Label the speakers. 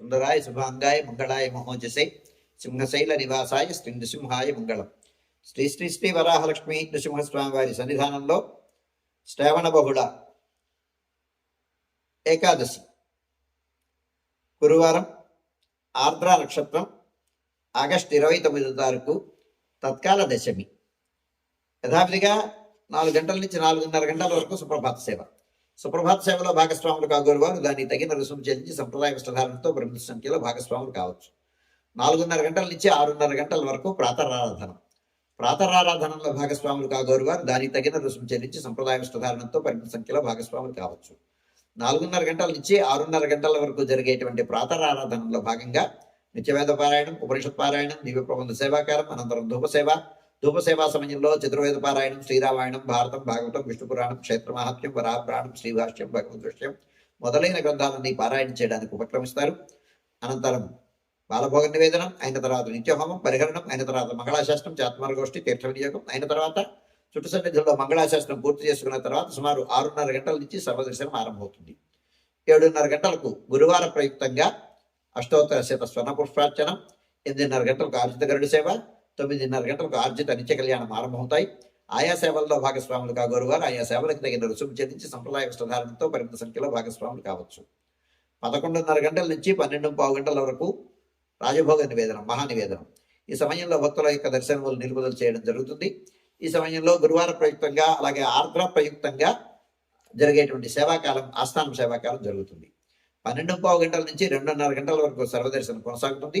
Speaker 1: సుందరాయ శుభాంగాయ మంగళాయ మహోజసే సింహశైల నివాసాయ శ్రీ నృసింహాయ మంగళం శ్రీ శ్రీ శ్రీ వరాహలక్ష్మి నృసింహస్వామి వారి సన్నిధానంలో శ్రావణ బహుళ ఏకాదశి గురువారం ఆర్ద్ర నక్షత్రం ఆగస్టు ఇరవై తొమ్మిదో తారీఖు తత్కాల దశమి యథావిధిగా నాలుగు గంటల నుంచి నాలుగున్నర గంటల వరకు సుప్రభాత సేవ సుప్రభాత సేవలో భాగస్వాములు కాగోరు వారు దానికి తగిన రుసుము చెల్లించి సంప్రదాయ వస్త్రధారణతో పరిమిత సంఖ్యలో భాగస్వాములు కావచ్చు. నాలుగున్నర గంటల నుంచి ఆరున్నర గంటల వరకు ప్రాతరారాధన. ప్రాతరారాధనలో భాగస్వాములు కాగోరు వారు దానికి తగిన రుసుము చెల్లించి సంప్రదాయ వస్త్రధారణతో పరిమిత సంఖ్యలో భాగస్వాములు కావచ్చు. నాలుగున్నర గంటల నుంచి ఆరున్నర గంటల వరకు జరిగేటువంటి ప్రాతరారాధనలో భాగంగా నిత్యవేద పారాయణం ఉపనిషత్ పారాయణం దివ్య ప్రబంధ సేవాకారం అనంతరం ధూపసేవ ధూపసేవా సమయంలో చతుర్వేద పారాయణం శ్రీరామాయణం భారతం భాగవతం విష్ణు పురాణం క్షేత్ర వరాపురాణం శ్రీభాష్యం భగవద్ దృశ్యం మొదలైన గ్రంథాలన్నీ పారాయణ చేయడానికి ఉపక్రమిస్తారు. అనంతరం బాలభోగ నివేదనం అయిన తర్వాత నిత్యహోమం పరిహరణం అయిన తర్వాత మంగళాశాస్త్రం చాత్మరగోష్ఠి తీర్థ వినియోగం అయిన తర్వాత చుట్టు సన్నిధిలో మంగళాశాస్త్రం పూర్తి చేసుకున్న తర్వాత సుమారు ఆరున్నర గంటల నుంచి సర్వదర్శనం ఆరంభమవుతుంది. ఏడున్నర గంటలకు గురువార ప్రయుక్తంగా అష్టోత్తర శత స్వర్ణ పుష్పార్చనం ఎనిమిదిన్నర గంటలకు ఆర్జిత గరుడు సేవ తొమ్మిదిన్నర గంటలకు ఆర్జిత నిత్య కళ్యాణం ఆరంభమవుతాయి. ఆయా సేవల్లో భాగస్వాములు కాగోరువారు ఆయా సేవలకు తగిన రుసుము చెల్లించి సంప్రదాయ వస్త్రధారణతో పరిమిత సంఖ్యలో భాగస్వాములు కావచ్చు. పదకొండున్నర గంటల నుంచి పన్నెండు పావు గంటల వరకు రాజభోగ నివేదనం మహానివేదనం ఈ సమయంలో భక్తుల యొక్క దర్శనములు నిలుపుదల చేయడం జరుగుతుంది. ఈ సమయంలో గురువార ప్రయుక్తంగా అలాగే ఆర్ద్ర ప్రయుక్తంగా జరిగేటువంటి సేవాకాలం ఆస్థానం సేవాకాలం జరుగుతుంది. పన్నెండు పావు గంటల నుంచి రెండున్నర గంటల వరకు సర్వదర్శనం కొనసాగుతుంది.